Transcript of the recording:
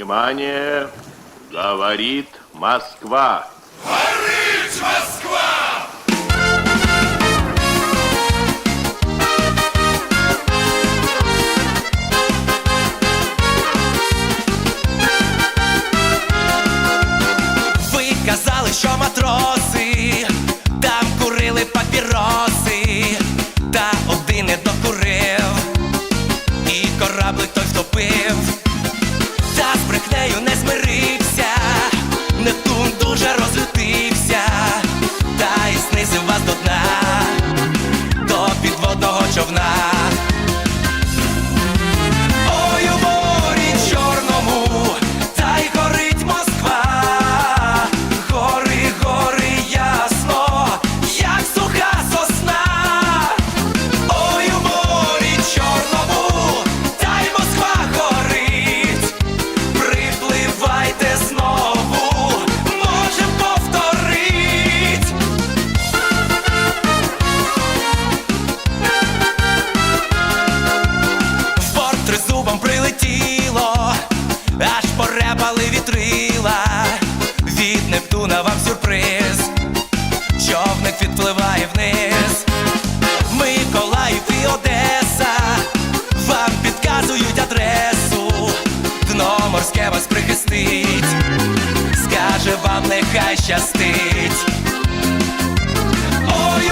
Внимание! Говорит Москва. Ви казали, що матроси там курили папіроси, та один не докурив, і кораблик той втопив, та брехнею не Нептуна вам сюрприз, човник відпливає вниз, Миколаїв і Одеса, вам підказують адресу, дно морське вас прихистить, скаже вам, нехай щастить. Ой,